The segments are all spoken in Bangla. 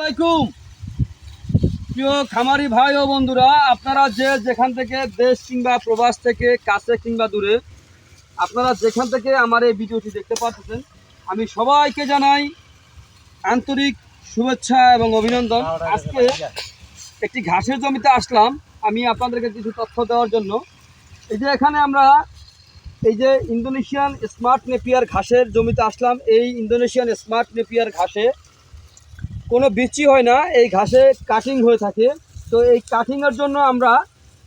আলাইকুম। প্রিয় খামারি ভাই ও বন্ধুরা আপনারা যে যেখান থেকে দেশ কিংবা প্রবাস থেকে কাছে কিংবা দূরে আপনারা যেখান থেকে আমার এই ভিডিওটি দেখতে পাচ্ছেন আমি সবাইকে জানাই আন্তরিক শুভেচ্ছা এবং অভিনন্দন। আজকে একটি ঘাসের জমিতে আসলাম আমি আপনাদেরকে কিছু তথ্য দেওয়ার জন্য। এই যে এখানে আমরা এই যে ইন্দোনেশিয়ান স্মার্ট নেপিয়ার ঘাসের জমিতে আসলাম এই ইন্দোনেশিয়ান স্মার্ট নেপিয়ার ঘাসে কোনো বিচি হয় না, এই ঘাসে কাটিং হয়ে থাকে। তো এই কাটিংয়ের জন্য আমরা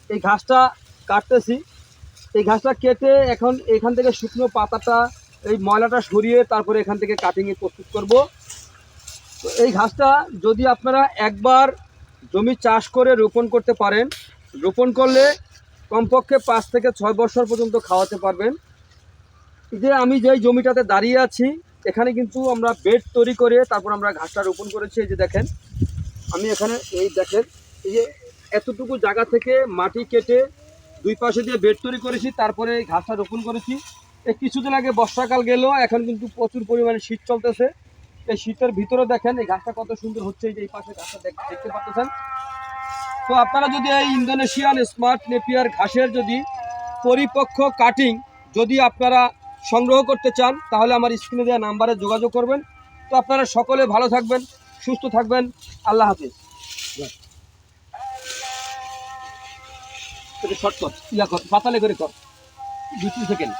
এই ঘাসটা কাটতেছি। এই ঘাসটা কেটে এখন এখান থেকে শুকনো পাতাটা, এই ময়লাটা সরিয়ে তারপরে এখান থেকে কাটিংয়ে প্রস্তুত করব। তো এই ঘাসটা যদি আপনারা একবার জমি চাষ করে রোপণ করতে পারেন, রোপণ করলে কমপক্ষে পাঁচ থেকে ছয় বছর পর্যন্ত খাওয়াতে পারবেন। যে আমি যেই জমিটাতে দাঁড়িয়ে আছি এখানে কিন্তু আমরা বেড তৈরি করে তারপর আমরা ঘাসটা রোপণ করেছি, এই যে দেখেন। আমি এখানে এই দেখেন, এই যে এতটুকু জায়গা থেকে মাটি কেটে দুই পাশে দিয়ে বেড তৈরি করেছি, তারপরে এই ঘাসটা রোপণ করেছি। এই কিছুদিন আগে বর্ষাকাল গেল, এখন কিন্তু প্রচুর পরিমাণে শীত চলতেছে। এই শীতের ভিতরে দেখেন এই ঘাসটা কত সুন্দর হচ্ছে, এই যে এই পাশে ঘাসটা দেখ- দেখতে পাচ্ছেন। তো আপনারা যদি এই ইন্দোনেশিয়ান স্মার্ট নেপিয়ার ঘাসের যদি পরিপক্ক কাটিং যদি আপনারা সংগ্রহ করতে চান তাহলে আমার স্ক্রিনে দেওয়া নাম্বারে যোগাযোগ করবেন। তো আপনারা সকলে ভালো থাকবেন সুস্থ থাকবেন। আল্লাহ হাফিজ। শর্ট কর ইয়া কর পাতালে করে কর। দুই তিন সেকেন্ড।